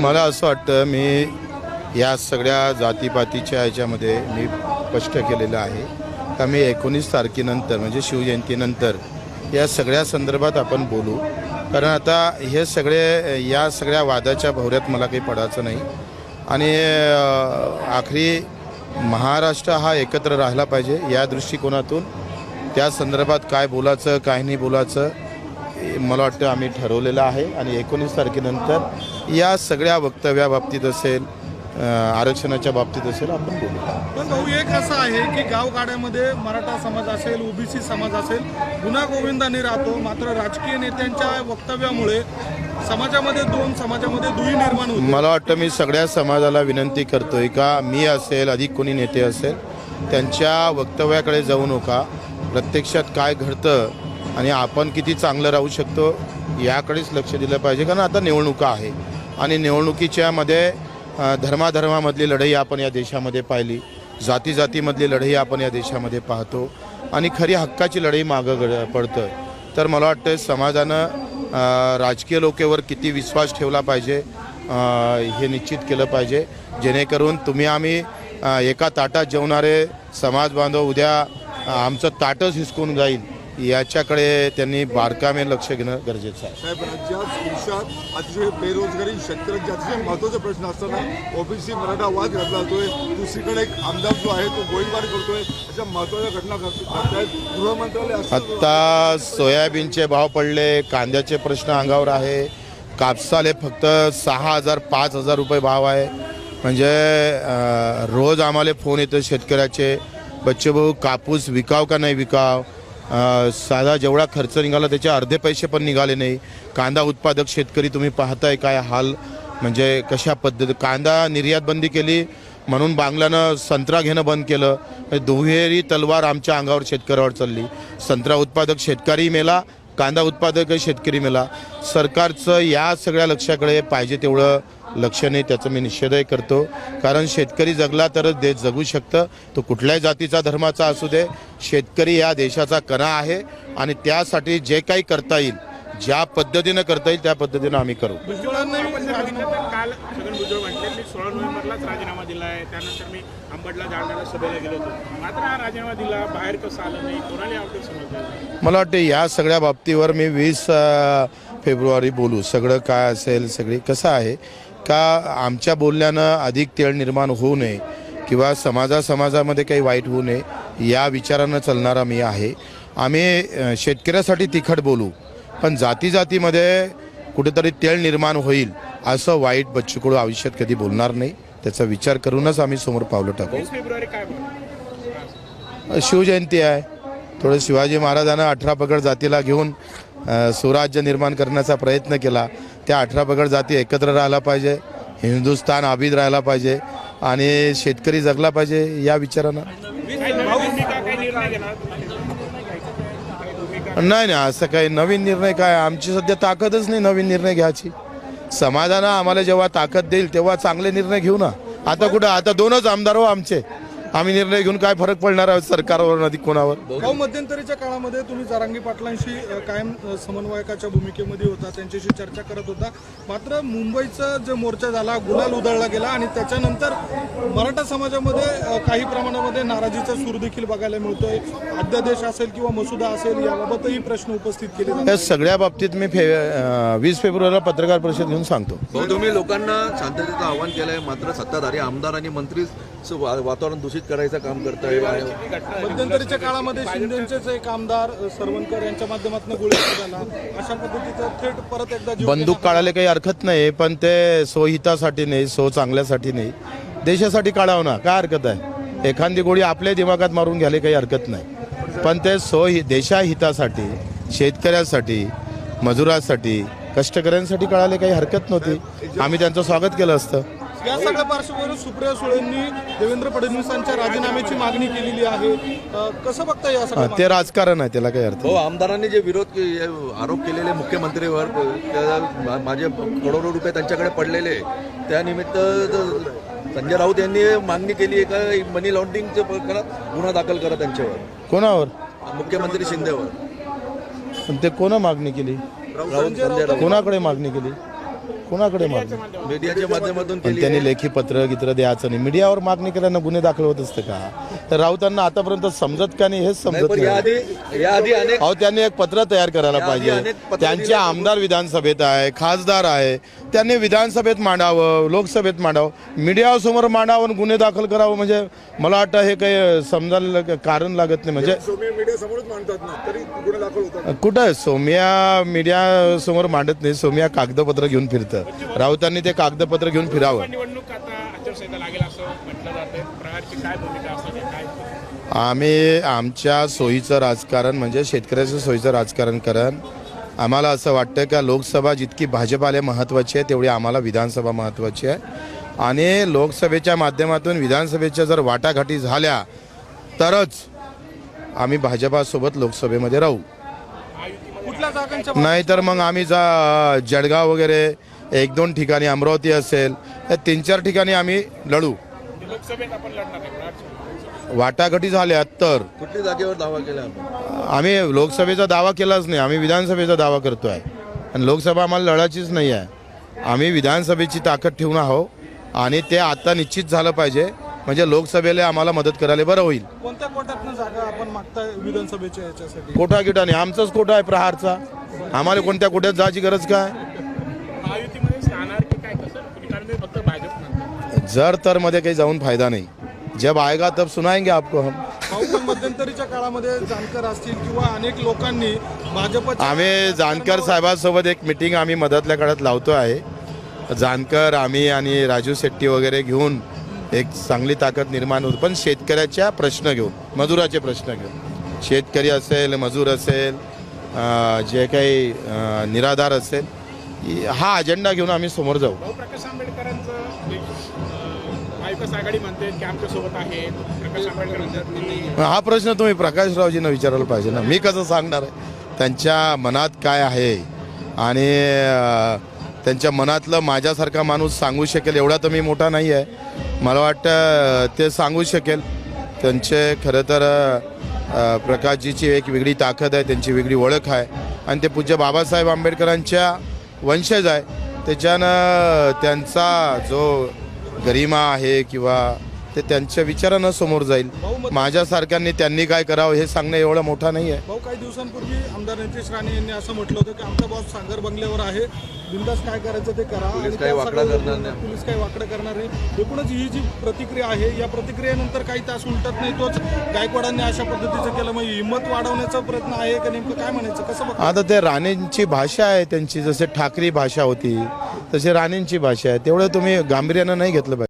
मला असं वाटतं मी या सगळ्या जातीपातीच्या ह्याच्यामध्ये मी स्पष्ट केलेलं आहे का मी एकोणीस तारखेनंतर म्हणजे शिवजयंतीनंतर या सगळ्या संदर्भात आपण बोलू. कारण आता हे सगळे या सगळ्या वादाच्या भोवऱ्यात मला काही पडायचं नाही. आणि आखरी महाराष्ट्र हा एकत्र राहिला पाहिजे या दृष्टिकोनातून. त्या संदर्भात काय बोलायचं काय नाही बोलायचं मला वाटतं आम्ही ठरवलेलं आहे आणि एकोणीस तारखेनंतर या सगळ्या वक्तव्याबाबतीत असेल आरक्षणाच्या बाबतीत असेल आपण बोलू. पण भाऊ एक असं आहे की गावगाड्यामध्ये मराठा समाज असेल ओबीसी समाज असेल गुन्हा गोविंदाने राहतो मात्र राजकीय नेत्यांच्या वक्तव्यामुळे समाजामध्ये दोन समाजामध्ये दुही निर्माण होते. मला वाटतं मी सगळ्या समाजाला विनंती करतोय का मी असेल अधिक कोणी नेते असेल त्यांच्या वक्तव्याकडे जाऊ नका. प्रत्यक्षात काय घडतं आणि आपण किती चांगलं राहू शकतो याकडेच लक्ष दिलं पाहिजे कारण आता निवडणुका आहे आणि निवडणुकीच्या मध्ये धर्माधर्मामधली लढाई आपण या देशामध्ये पाहिली. जाती जातीमधली लढाई आपण या देशामध्ये पाहतो. आणि खरी हक्काची लढाई मागं गड पडतं. तर मला वाटतं समाजानं राजकीय लोकेवर किती विश्वास ठेवला पाहिजे हे निश्चित केलं पाहिजे. जेणेकरून तुम्ही आम्ही एका ताटात जेवणारे समाज बांधव उद्या आमचं ताटच हिसकून जाईल. याच्याकडे त्यांनी बारकामे लक्ष घेणं गरजेचं आहे. साहेब राज्यात देशात अतिशय बेरोजगारी शेतकऱ्यांचे अतिशय महत्त्वाचे प्रश्न असताना ओबीसी मराठा वाद घातला जातोय. दुसरीकडे एक आमदार जो आहे तो गोळीबार करतोय. अशा महत्त्वाच्या घटना गृहमंत्रालय आत्ता सोयाबीनचे भाव पडले कांद्याचे प्रश्न अंगावर आहे. कापसाले फक्त सहा हजार पाच हजार रुपये भाव आहे. म्हणजे रोज आम्हाला फोन येतो शेतकऱ्याचे बच्चे भाऊ कापूस विकाव का नाही विकाव? साधा जेवढा खर्च निघाला त्याचे अर्धे पैसे पण निघाले नाही. कांदा उत्पादक शेतकरी तुम्ही पाहताय काय हाल म्हणजे कशा पद्धती कांदा निर्यात बंदी केली म्हणून बांगलानं संत्रा घेणं बंद केलं दुहेरी तलवार आमच्या अंगावर शेतकऱ्यावर चालली. संत्रा उत्पादक शेतकरी मेला कांदा उत्पादक शेतकरी मेला. सरकारचं या सगळ्या लक्षाकडे पाहिजे तेवढं लक्ष नाही त्याचं मी निषेधही करतो. कारण शेतकरी जगला तरच देश जगू शकतं. तो कुठल्याही जातीचा धर्माचा असू दे शेतकरी या देशाचा कणा आहे आणि त्यासाठी जे काही करता येईल ज्या पद्धतीनं करता येईल त्या पद्धतीनं आम्ही करू. काल छगन भुजबळ म्हटले मी सोळा नोव्हेंबरलाच राजीनामा दिला आहे त्यानंतर मी अंबडला जालन्याला सभेला गेलो होतो मात्र हा राजीनामा दिला बाहेर कसं आलं नाही कोणाला समजलं मला वाटतं या सगळ्या बाबतीवर मी वीस फेब्रुवारी बोलू. सगळं काय असेल सगळी कसं आहे का आमच्या बोलण्यानं अधिक तेळ निर्माण होऊ नये किंवा समाजा समाजामध्ये काही वाईट होऊ नये या विचारानं चालणारा मी आहे. आम्ही शेतकऱ्यासाठी तिखट बोलू पण जाती जातीमध्ये कुठेतरी तेळ निर्माण होईल असं वाईट बच्चूकडू आयुष्यात कधी बोलणार नाही. त्याचा विचार करूनच आम्ही समोर पावलं टाकू. शिवजयंती आहे. थोडं शिवाजी महाराजांना अठरा पगड जातीला घेऊन स्वराज्य निर्माण करण्याचा प्रयत्न केला. त्या अठरा पगड जाती एकत्र राहिला पाहिजे हिंदुस्थान आबिद राहिला पाहिजे आणि शेतकरी जगला पाहिजे या विचारानं. नाही नाही असं काही नवीन निर्णय काय? आमची सध्या ताकदच नाही नवीन निर्णय घ्यायची. समाजानं आम्हाला जेव्हा ताकद देईल तेव्हा चांगले निर्णय घेऊ ना. आता कुठं? आता दोनच आमदार हो आमचे. आम्ही निर्णय घेऊन काय फरक पडणार आहे सरकारवर अधिक कोणावर? भाऊ मध्यंतरीच्या काळामध्ये तुम्ही जारांगी पाटलांशी अ, कायम अ, समन्वयकाच्या भूमिकेमध्ये होता त्यांच्याशी चर्चा करत होता. मात्र मुंबईचा जो मोर्चा झाला गुलाल उधळला गेला आणि त्याच्यानंतर मराठा समाजामध्ये अ, काही प्रमाणामध्ये नाराजीचा सूर देखील बघायला मिळतोय. अध्यादेश असेल किंवा मसुदा असेल याबाबतही प्रश्न उपस्थित केले जातात. या सगळ्या बाबतीत मी फे अं, वीस फेब्रुवारीला पत्रकार परिषद घेऊन सांगतो. भाऊ तुम्ही लोकांना शांततेचं आव्हान केलंय मात्र सत्ताधारी आमदार आणि मंत्री स- वा- वातावरण दूषित करायचं काम करताय. मध्यंतरीच्या काळामध्ये शिंदेचेच एक आमदार सरवणकर यांच्या माध्यमातून झाला. अशा पद्धतीचं थेट परत एकदा बंदूक काढायला काही हरकत नाही पण ते स्वहितासाठी नाही सो चांगल्यासाठी नाही. देशासाठी काढावं ना काय हरकत आहे? एखादी गोळी आपल्या दिमागात मारून घ्यायला काही हरकत नाही. पण ते सो देशाहितासाठी शेतकऱ्यासाठी मजुरासाठी कष्टकऱ्यांसाठी कळाले काही हरकत नव्हती. आम्ही त्यांचं स्वागत केलं असतं. या सगळ्या पार्श्वभूमीवर सुप्रिया सुळेंनी देवेंद्र फडणवीसांच्या राजीनाम्याची मागणी केलेली आहे. कसं बघता या हा, सगळ्या ते राजकारण आहे त्याला काही अर्थ भाऊ आमदारांनी जे विरोध के- आरोप केलेले मुख्यमंत्रीवर माझे करोडो रुपये त्यांच्याकडे पडलेले. त्यानिमित्त संजय राऊत यांनी मागणी केली आहे का मनी प्रकरणात गुन्हा दाखल करा त्यांच्यावर. कोणावर? मुख्यमंत्री शिंदेवर. पण ते कोणा मागणी केली? राऊत संजय राऊत. कोणाकडे मागणी केली? कोणाकडे मागणी? मीडियाच्या माध्यमातून. पण केली त्यांनी लेखी पत्र गित्र द्यायचं नाही. मीडियावर मागणी केल्यानं गुन्हे दाखल होत असतं का? राऊतांना आतापर्यंत समजत का नाही हेच नाही, समजत नाही. अहो त्यांनी एक पत्र तयार करायला पाहिजे. त्यांचे. आमदार विधानसभेत आहे खासदार आहे. त्यांनी विधानसभेत मांडावं लोकसभेत मांडावं. मीडियासमोर मांडावं आणि गुन्हे दाखल करावं म्हणजे मला वाटतं हे काही समजायला कारण लागत नाही. म्हणजे सोमी मीडिया समोरच मांडतात ना तरी गुन्हे दाखल होतात. कुठं? सोम्या मीडिया समोर मांडत नाही. सोम्या कागदपत्र घेऊन फिरतं. राऊतांनी ते कागदपत्र घेऊन फिरावं. निवडणूक आता आचारसंहिता लागेल असं म्हटलं जातंय. प्रहारची काय भूमिका आम्ही आमच्या सोयीचं राजकारण म्हणजे शेतकऱ्याचं सोयीचं राजकारण करण आम्हाला असं वाटतं का लोकसभा जितकी भाजपाला महत्त्वाची आहे तेवढी आम्हाला विधानसभा महत्त्वाची आहे. आणि लोकसभेच्या माध्यमातून विधानसभेच्या जर वाटाघाटी झाल्या तरच आम्ही भाजपासोबत लोकसभेमध्ये राहू. नाहीतर मग आम्ही जा जळगाव वगैरे एक दोन ठिकाणी अमरावती असेल या तीन चार ठिकाणी आम्ही लढू. आहे वाटाघाटी झाल्या तर. कुठल्या जागेवर दावा केला आपण? आम्ही लोकसभेचा दावा केलाच नाही. आम्ही विधानसभेचा दावा करतोय. आणि लोकसभा आम्हाला लढायचीच नाही आहे. आम्ही विधानसभेची ताकद ठेवून आहोत. आणि ते आता निश्चित झालं पाहिजे. म्हणजे लोकसभेला आम्हाला मदत करायला बरं होईल. कोणत्या कोट्यातनं जागा आपण मागताय विधानसभेच्या याच्यासाठी? कोटा गिटा नाही आमचाच कोटा आहे प्रहारचा? आम्हाला कोणत्या कोट्यात जायची गरज काय? महायुतीमध्ये स्थानार की काय कसं? तुम्ही कारण ते फक्त भाजप म्हणतात जर तर मध्ये काही जाऊन फायदा नाही. जब आएगा तब सुनाएंगे आपको हम। मध्यंतरीच्या काळामध्ये जानकर असतील किंवा अनेक लोकांनी भाजपच्या आम्ही जानकर साहेबांसोबत एक मिटिंग आम्ही मधातल्या काळात लावतो आहे. जानकर आम्ही आणि राजू शेट्टी वगैरे घेऊन एक चांगली ताकद निर्माण होत. पण शेतकऱ्याच्या प्रश्न घेऊन मजुराचे प्रश्न घेऊन. शेतकरी असेल मजूर असेल अं, जे काही अं, निराधार असेल हा अजेंडा घेऊन आम्ही समोर जाऊ. भाऊ प्रकाश आंबेडकरांचं अं, महाविकास आघाडी म्हणते की आमच्यासोबत आहे. प्रकाश आंबेडकर म्हणतात की हा प्रश्न तुम्ही प्रकाशरावजींना विचारायला पाहिजे ना. मी कसं सांगणार आहे? त्यांच्या मनात काय आहे? आणि त्यांच्या मनातलं माझ्यासारखा माणूस सांगू शकेल एवढा तर मी मोठा नाही आहे. मला वाटतं ते सांगू शकेल. त्यांचे खरं तर प्रकाशजीची एक वेगळी ताकद आहे त्यांची वेगळी ओळख आहे. आणि ते पूज्य बाबासाहेब आंबेडकरांच्या वंशज आहे. त्याच्यानं त्यांचा जो गरिमा आहे किंवा ते त्यांच्या विचारानं समोर जाईल. माझ्यासारख्यांनी त्यांनी काय करावं हे सांगणं एवढं मोठं नाही आहे भाऊ काही दिवसांपूर्वी आमदार नितेश राणे यांनी असं म्हटलं होतं की आमचा बॉस सागर बंगल्यावर आहे. बिंदास काय करायचं ते करा. पोलीस आणि काही वाकडा करणार नाही. पोलीस काही वाकडं करणार नाही. एकूणच ही जी प्रतिक्रिया आहे या प्रतिक्रियेनंतर काही तास उलटत नाही तोच गायकवाडांनी अशा पद्धतीचं केलं. मग हिंमत वाढवण्याचा प्रयत्न आहे का नेमकं? काय म्हणायचं? कसं बघ आता ते राणेंची भाषा आहे त्यांची जसे ठाकरी भाषा होती तशी राणेंची भाषा आहे. तेवढं तुम्ही गांभीर्यानं नाही घेतलं पाहिजे.